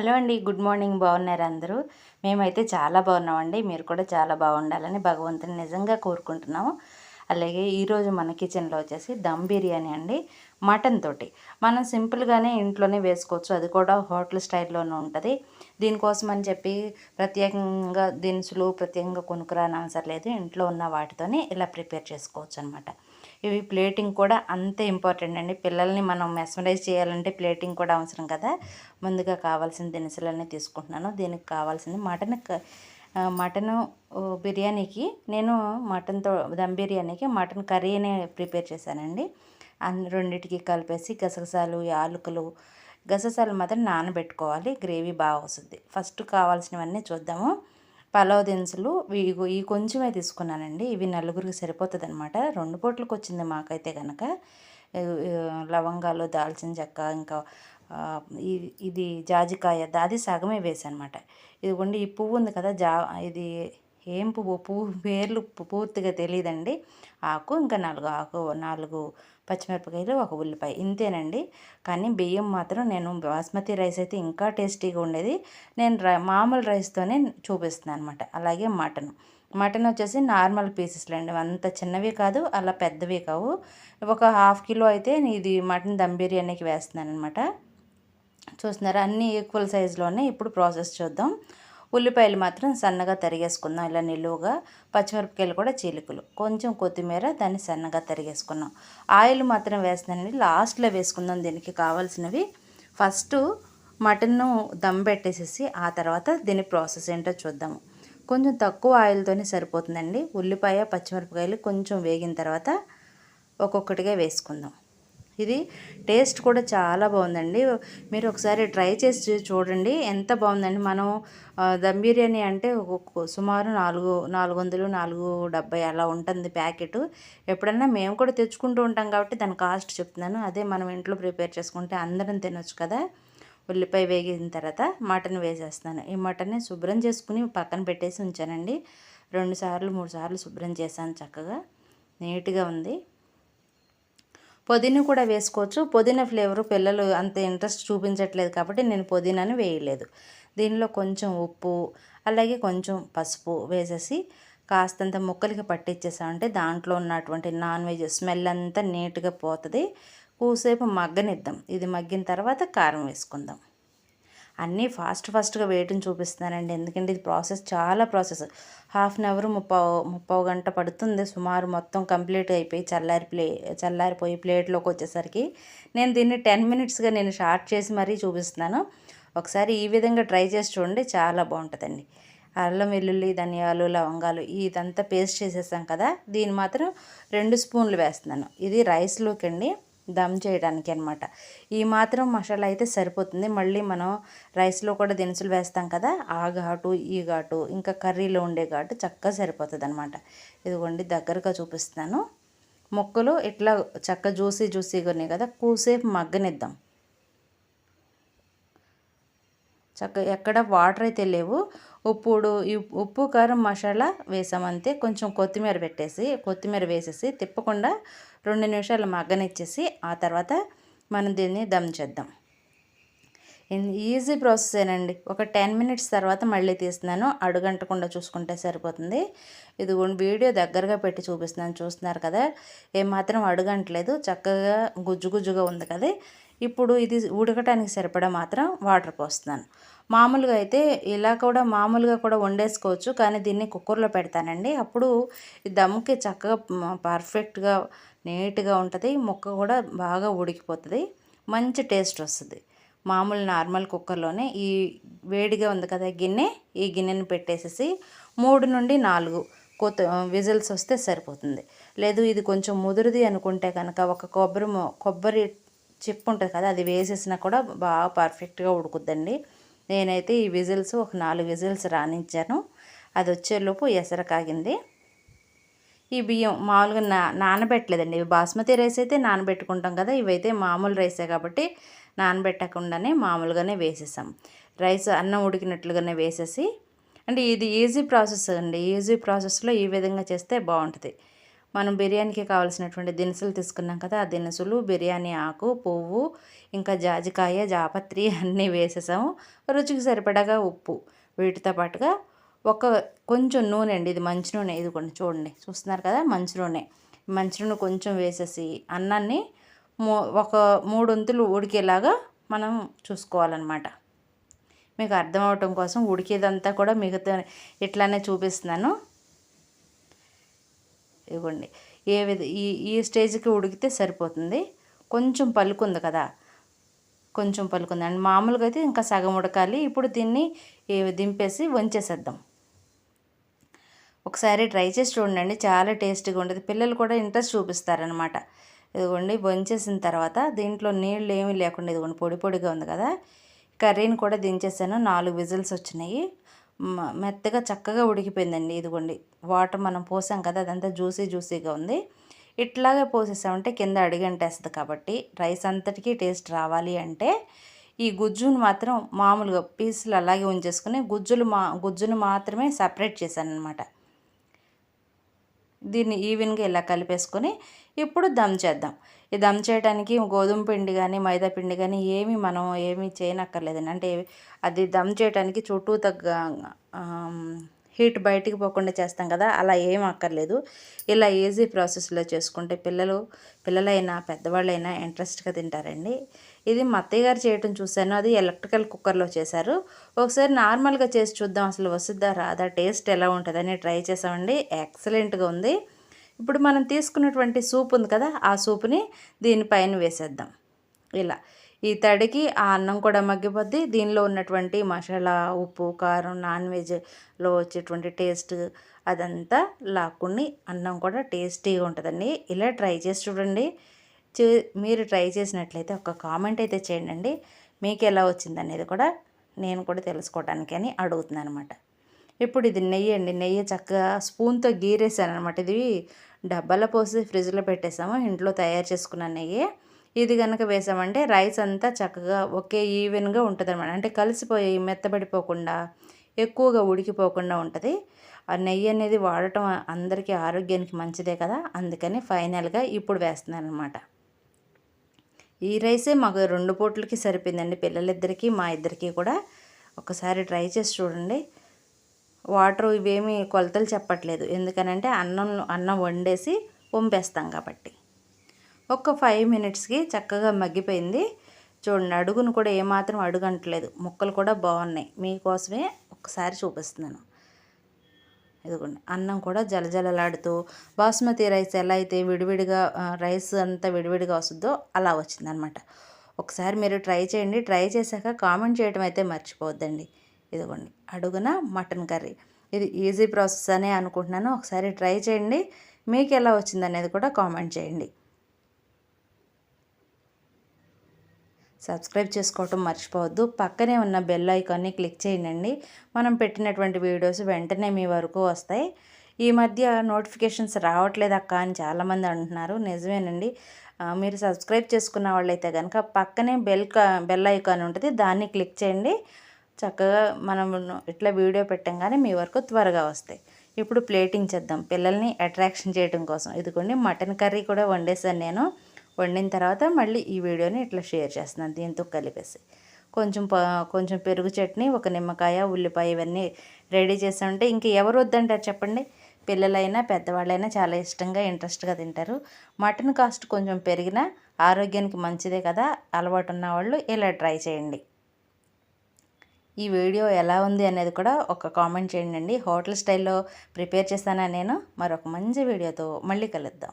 Hello అండి good morning. బాగున్నారు అందరూ? మేమైతే చాలా బాగున్నామండి. మీరు కూడా చాలా బాగుండాలని భగవంతుని నిజంగా కోరుకుంటున్నాము. అలాగే ఈరోజు మన కిచెన్లో వచ్చేసి దమ్ బిర్యానీ అండి మటన్ తోటి. మనం సింపుల్గానే ఇంట్లోనే వేసుకోవచ్చు. అది కూడా హోటల్ స్టైల్లోనే ఉంటుంది. దీనికోసం అని చెప్పి ప్రత్యేకంగా దినుసులు ప్రత్యేకంగా కొనుక్కురాని అవసరం లేదు. ఇంట్లో ఉన్న వాటితోనే ఇలా ప్రిపేర్ చేసుకోవచ్చు అనమాట ఇవి ప్లేటింగ్ కూడా అంతే ఇంపార్టెంట్ అండి. పిల్లల్ని మనం మెస్మరైజ్ చేయాలంటే ప్లేటింగ్ కూడా అవసరం కదా. ముందుగా కావాల్సిన దినుసులన్నీ తీసుకుంటున్నాను. దీనికి కావాల్సింది మటన్ మటన్ బిర్యానీకి నేను మటన్తో దమ్ బిర్యానీకి మటన్ కర్రీనే ప్రిపేర్ చేశానండి. అన్ని రెండింటికి కలిపేసి గసగసాలు యాలకులు గసగసాలు మాత్రం నానబెట్టుకోవాలి. గ్రేవీ బాగా వస్తుంది. ఫస్ట్ కావాల్సినవన్నీ చూద్దాము. పలావ్ దినుసులు ఇవి కొంచెమే తీసుకున్నానండి. ఇవి నలుగురికి సరిపోతుంది అనమాట రెండు పూట్లకు వచ్చింది మాకైతే కనుక లవంగాలు దాల్చిన చెక్క ఇంకా ఇది జాజికాయ అది సగమే వేసానమాట ఇదిగోండి ఈ పువ్వు ఉంది కదా జా ఇది ఏం పువ్వు? పువ్వు పేర్లు పూర్తిగా తెలియదండి ఆకు ఇంకా నాలుగు ఆకు నాలుగు పచ్చిమిరపకాయలు ఒక ఉల్లిపాయ ఇంతేనండి. కానీ బియ్యం మాత్రం నేను బాస్మతి రైస్ అయితే ఇంకా టేస్టీగా ఉండేది. నేను మామూలు రైస్తోనే చూపిస్తున్నాను అనమాట అలాగే మటన్. మటన్ వచ్చేసి నార్మల్ పీసెస్లు అండి అంత చిన్నవి కాదు అలా పెద్దవి కావు. ఒక హాఫ్ కిలో అయితే ఇది మటన్ దమ్ బిర్యానీకి వేస్తున్నాను అనమాట చూస్తున్నారా? అన్నీ ఈక్వల్ సైజులోనే ఇప్పుడు ప్రాసెస్ చూద్దాం. ఉల్లిపాయలు మాత్రం సన్నగా తరిగేసుకుందాం. ఇలా నిలువుగా పచ్చిమిరపకాయలు కూడా చీలికలు. కొంచెం కొత్తిమీర దాన్ని సన్నగా తరిగేసుకున్నాం ఆయిల్ మాత్రం వేస్తున్నానండి. లాస్ట్లో వేసుకుందాం. దీనికి కావాల్సినవి ఫస్ట్ మటన్ను దమ్ పెట్టేసేసి ఆ తర్వాత దీని ప్రాసెస్ ఏంటో చూద్దాము. కొంచెం తక్కువ ఆయిల్తోనే సరిపోతుందండి. ఉల్లిపాయ పచ్చిమిరపకాయలు కొంచెం వేగిన తర్వాత ఒక్కొక్కటిగా వేసుకుందాం. ఇది టేస్ట్ కూడా చాలా బాగుందండి. మీరు ఒకసారి ట్రై చేసి చూడండి. ఎంత బాగుందండి. మనం దమ్ బిర్యానీ అంటే సుమారు నాలుగు నాలుగు వందలు నాలుగు డెబ్బై అలా ఉంటుంది ప్యాకెట్. ఎప్పుడన్నా మేము కూడా తెచ్చుకుంటూ ఉంటాం కాబట్టి దాని కాస్ట్ చెప్తున్నాను. అదే మనం ఇంట్లో ప్రిపేర్ చేసుకుంటే అందరం తినొచ్చు కదా. ఉల్లిపాయ వేగిన తర్వాత మటన్ వేసేస్తాను. ఈ మటన్ని శుభ్రం చేసుకుని పక్కన పెట్టేసి ఉంచానండి. రెండు సార్లు మూడు సార్లు శుభ్రం చేశాను చక్కగా. నీట్గా ఉంది. పుదీనా కూడా వేసుకోవచ్చు. పుదీనా ఫ్లేవర్ పిల్లలు అంత ఇంట్రెస్ట్ చూపించట్లేదు కాబట్టి నేను పుదీనాని వేయలేదు. దీనిలో కొంచెం ఉప్పు అలాగే కొంచెం పసుపు వేసేసి కాస్తంత ముక్కలకి పట్టించేసామంటే దాంట్లో ఉన్నటువంటి నాన్ వెజ్ స్మెల్ అంతా నీట్గా పోతుంది. కూసేపు మగ్గనిద్దాం. ఇది మగ్గిన తర్వాత కారం వేసుకుందాం. అన్నీ ఫాస్ట్ ఫాస్ట్గా వేయటం చూపిస్తున్నానండి. ఎందుకంటే ఇది ప్రాసెస్ చాలా ప్రాసెస్. హాఫ్ అన్ అవర్ ముప్పావు ముప్పావు గంట పడుతుంది. సుమారు మొత్తం కంప్లీట్ అయిపోయి చల్లారి ప్లే చల్లారిపోయి ప్లేట్లోకి వచ్చేసరికి నేను దీన్ని టెన్ మినిట్స్గా నేను షార్ట్ చేసి మరీ చూపిస్తున్నాను. ఒకసారి ఈ విధంగా ట్రై చేసి చూడండి. చాలా బాగుంటుందండి. అల్లం వెల్లుల్లి ధనియాలు లవంగాలు ఇదంతా పేస్ట్ చేసేసాం కదా. దీన్ని మాత్రం రెండు స్పూన్లు వేస్తున్నాను. ఇది రైస్లోకి అండి. దమ్ చేయడానికి అనమాట ఈ మాత్రం మసాలా అయితే సరిపోతుంది. మళ్ళీ మనం రైస్లో కూడా దినుసులు వేస్తాం కదా ఆ ఘాటు ఈ ఘాటు ఇంకా కర్రీలో ఉండే ఘాటు చక్కగా సరిపోతుంది అనమాట ఇదిగోండి దగ్గరగా చూపిస్తాను మొక్కలు ఇట్లా చక్క జ్యూసీ జ్యూసీగా ఉన్నాయి కదా కూసేపు మగ్గనిద్దాం. చక్క ఎక్కడ వాటర్ అయితే లేవు ఉప్పుడు ఉప్పు కారం మసాలా వేసామంతే. కొంచెం కొత్తిమీర పెట్టేసి కొత్తిమీర వేసేసి తిప్పకుండా రెండు నిమిషాలు మగ్గనిచ్చేసి ఆ తర్వాత మనం దీన్ని దమ్ చేద్దాం. ఈజీ ప్రాసెసేనండి ఒక టెన్ మినిట్స్ తర్వాత మళ్ళీ తీస్తున్నాను. అడుగంటకుండా చూసుకుంటే సరిపోతుంది. ఇది వీడియో దగ్గరగా పెట్టి చూపిస్తున్నాను. చూస్తున్నారు కదా? ఏమాత్రం అడుగంటలేదు. చక్కగా గుజ్జు గుజ్జుగా ఉంది కదా? ఇప్పుడు ఇది ఉడకటానికి సరిపడా మాత్రం వాటర్ పోస్తున్నాను. మామూలుగా అయితే ఇలా కూడా మామూలుగా కూడా వండేసుకోవచ్చు కానీ దీన్ని కుక్కర్లో పెడతానండి. అప్పుడు దమ్ముకి చక్కగా పర్ఫెక్ట్గా నీట్గా ఉంటుంది ముక్క కూడా బాగా ఉడికిపోతుంది మంచి టేస్ట్ వస్తుంది. మామూలు నార్మల్ కుక్కర్లోనే ఈ వేడిగా ఉంది కదా గిన్నె ఈ గిన్నెని పెట్టేసేసి మూడు నుండి నాలుగు కొత్త విజిల్స్ వస్తే సరిపోతుంది. లేదు ఇది కొంచెం ముదురుది అనుకుంటే కనుక ఒక కొబ్బరి కొబ్బరి చిప్ ఉంటుంది కదా అది వేసేసినా కూడా బాగా పర్ఫెక్ట్గా ఉడుకుద్దండి. నేనైతే ఈ విజిల్స్ ఒక నాలుగు విజిల్స్ రాణించాను. అది వచ్చేలోపు ఎసర కాగింది. ఈ బియ్యం మామూలుగా నా నానబెట్టలేదండి. ఇవి బాస్మతి రైస్ అయితే నానబెట్టుకుంటాం కదా ఇవైతే మామూలు రైసే కాబట్టి నానబెట్టకుండానే మామూలుగానే వేసేసాం. రైస్ అన్నం ఉడికినట్లుగానే వేసేసి అంటే ఇది ఈజీ ప్రాసెస్ అండి. ఈజీ ప్రాసెస్లో ఈ విధంగా చేస్తే బాగుంటుంది. మనం బిర్యానీకి కావాల్సినటువంటి దినుసులు తీసుకున్నాం కదా ఆ దినుసులు బిర్యానీ ఆకు పువ్వు ఇంకా జాజికాయ జాపత్రి అన్నీ వేసేసాము. రుచికి సరిపడగా ఉప్పు. వీటితో పాటుగా ఒక కొంచెం నూనె అండి ఇది మంచి నూనె. ఇది కొన్ని చూడండి చూస్తున్నారు కదా మంచి నూనె. మంచి నూనె కొంచెం వేసేసి అన్నాన్ని ఒక మూడొంతులు ఉడికేలాగా మనం చూసుకోవాలన్నమాట. మీకు అర్థం అవటం కోసం ఉడికేదంతా కూడా మిగతా ఇట్లానే చూపిస్తున్నాను. ఇవ్వండి. ఏ విధ ఈ ఈ స్టేజ్కి ఉడికితే సరిపోతుంది. కొంచెం పలుకుంది కదా. కొంచెం పలుకుంది అండ్ మామూలుగా అయితే ఇంకా సగం ఉడకాలి. ఇప్పుడు దీన్ని దింపేసి వంచేసేద్దాం. ఒకసారి ట్రై చేసి చూడండి. చాలా టేస్టీగా ఉంటుంది పిల్లలు కూడా ఇంట్రెస్ట్ చూపిస్తారనమాట ఇదిగోండి వంచేసిన తర్వాత దీంట్లో నీళ్ళు ఏమీ లేకుండా ఇదిగోండి పొడి పొడిగా ఉంది కదా. కర్రీని కూడా దించేసాను. నాలుగు విజిల్స్ వచ్చినాయి. మెత్తగా చక్కగా ఉడికిపోయిందండి. ఇదిగోండి వాటర్ మనం పోసాం కదా అదంతా జ్యూసీ జ్యూసీగా ఉంది. ఇట్లాగే పోసేసామంటే కింద అడిగంటేస్తుంది కాబట్టి రైస్ అంతటికీ టేస్ట్ రావాలి అంటే ఈ గుజ్జును మాత్రం మామూలుగా పీసులు అలాగే ఉంచేసుకుని గుజ్జులు మా గుజ్జును మాత్రమే సపరేట్ చేశాను అనమాట దీన్ని ఈవెన్గా ఇలా కలిపేసుకొని ఇప్పుడు దమ్ చేద్దాం. దమ్ చేయడానికి గోధుమ పిండి కానీ మైదా పిండి కానీ ఏమి మనం ఏమి చేయనక్కర్లేదండి. అంటే అది దమ్ చేయడానికి చుట్టూ తగ్గ హీట్ బయటికి పోకుండా చేస్తాం కదా అలా ఏం అక్కర్లేదు. ఇలా ఈజీ ప్రాసెస్లో చేసుకుంటే పిల్లలు పిల్లలైనా పెద్దవాళ్ళైనా ఇంట్రెస్ట్గా తింటారండి. ఇది మా అత్తయ్య గారు చేయటం చూశాను అది ఎలక్ట్రికల్ కుక్కర్లో చేశారు. ఒకసారి నార్మల్గా చేసి చూద్దాం అసలు వస్తుందా రాదా టేస్ట్ ఎలా ఉంటుందని ట్రై చేసామండి ఎక్సలెంట్గా ఉంది. ఇప్పుడు మనం తీసుకున్నటువంటి సూప్ ఉంది కదా ఆ సూప్ని దీనిపైన వేసేద్దాం. ఇలా ఈ తడికి ఆ అన్నం కూడా మగ్గిపోద్ది. దీనిలో ఉన్నటువంటి మసాలా ఉప్పు కారం నాన్ వెజ్లో వచ్చేటువంటి టేస్ట్ అదంతా లాక్కుని అన్నం కూడా టేస్టీగా ఉంటుందండి. ఇలా ట్రై చేసి చూడండి. మీరు ట్రై చేసినట్లయితే ఒక కామెంట్ అయితే చేయండి మీకు ఎలా వచ్చింది అనేది కూడా నేను కూడా తెలుసుకోవడానికి అని అడుగుతున్నాను అనమాట ఇప్పుడు ఇది నెయ్యి అండి. నెయ్యి చక్కగా స్పూన్తో గీరేసాను అనమాట ఇది డబ్బాలో పోసి ఫ్రిడ్జ్లో పెట్టేసాము ఇంట్లో తయారు చేసుకున్న నెయ్యి. ఇది కనుక వేసామంటే రైస్ అంతా చక్కగా ఒకే ఈవెన్గా ఉంటుంది అనమాట అంటే కలిసిపోయి మెత్తబడిపోకుండా ఎక్కువగా ఉడికిపోకుండా ఉంటుంది. ఆ నెయ్యి అనేది వాడటం అందరికీ ఆరోగ్యానికి మంచిదే కదా అందుకని ఫైనల్గా ఇప్పుడు వేస్తున్నాను అనమాట ఈ రైసే మాకు రెండు పూట్లకి సరిపోయిందండి. పిల్లలిద్దరికీ మా ఇద్దరికీ కూడా. ఒకసారి ట్రై చేసి చూడండి. వాటర్ ఇవేమీ కొలతలు చెప్పట్లేదు. ఎందుకనంటే అన్నం అన్నం వండేసి వంపేస్తాం కాబట్టి. ఒక ఫైవ్ మినిట్స్కి చక్కగా మగ్గిపోయింది. చూడండి అడుగును కూడా ఏమాత్రం అడుగంటలేదు. ముక్కలు కూడా బాగున్నాయి. మీకోసమే ఒకసారి చూపిస్తున్నాను. ఇదిగోండి అన్నం కూడా జలజలలాడుతూ బాస్మతి రైస్ ఎలా అయితే విడివిడిగా రైస్ అంతా విడివిడిగా వస్తుందో అలా వచ్చిందనమాట. ఒకసారి మీరు ట్రై చేయండి. ట్రై చేశాక కామెంట్ చేయడం అయితే మర్చిపోవద్దండి. ఇదిగోండి అడుగున మటన్ కర్రీ. ఇది ఈజీ ప్రాసెస్ అనే అనుకుంటున్నాను. ఒకసారి ట్రై చేయండి. మీకు ఎలా వచ్చింది అనేది కూడా కామెంట్ చేయండి. సబ్స్క్రైబ్ చేసుకోవటం మర్చిపోవద్దు. పక్కనే ఉన్న బెల్ ఐకాన్ని క్లిక్ చేయండి. మనం పెట్టినటువంటి వీడియోస్ వెంటనే మీ వరకు వస్తాయి. ఈ మధ్య నోటిఫికేషన్స్ రావట్లేదు అక్క అని చాలామంది అంటున్నారు. నిజమేనండి. మీరు సబ్స్క్రైబ్ చేసుకున్న వాళ్ళైతే కనుక పక్కనే బెల్ బెల్ ఐకాన్ ఉంటుంది. దాన్ని క్లిక్ చేయండి. చక్కగా మనం ఇట్లా వీడియో పెట్టంగానే మీ వరకు త్వరగా వస్తాయి. ఇప్పుడు ప్లేటింగ్ చేద్దాం. పిల్లల్ని అట్రాక్షన్ చేయడం కోసం. ఇదిగోండి మటన్ కర్రీ కూడా వండేసాను నేను. వండిన తర్వాత మళ్ళీ ఈ వీడియోని ఇట్లా షేర్ చేస్తున్నాను. దీంతో కలిపేసి. కొంచెం కొంచెం పెరుగు చట్నీ ఒక నిమ్మకాయ ఉల్లిపాయ ఇవన్నీ రెడీ చేసామంటే ఇంక ఎవరు వద్దంటారు చెప్పండి? పిల్లలైనా పెద్దవాళ్ళైనా చాలా ఇష్టంగా ఇంట్రెస్ట్గా తింటారు. మటన్ కాస్ట్ కొంచెం పెరిగినా ఆరోగ్యానికి మంచిదే కదా. అలవాటు ఉన్న వాళ్ళు ఇలా ట్రై చేయండి. ఈ వీడియో ఎలా ఉంది అనేది కూడా ఒక కామెంట్ చేయండి. హోటల్ స్టైల్లో ప్రిపేర్ చేస్తానా నేను? మరొక మంచి వీడియోతో మళ్ళీ కలుద్దాం.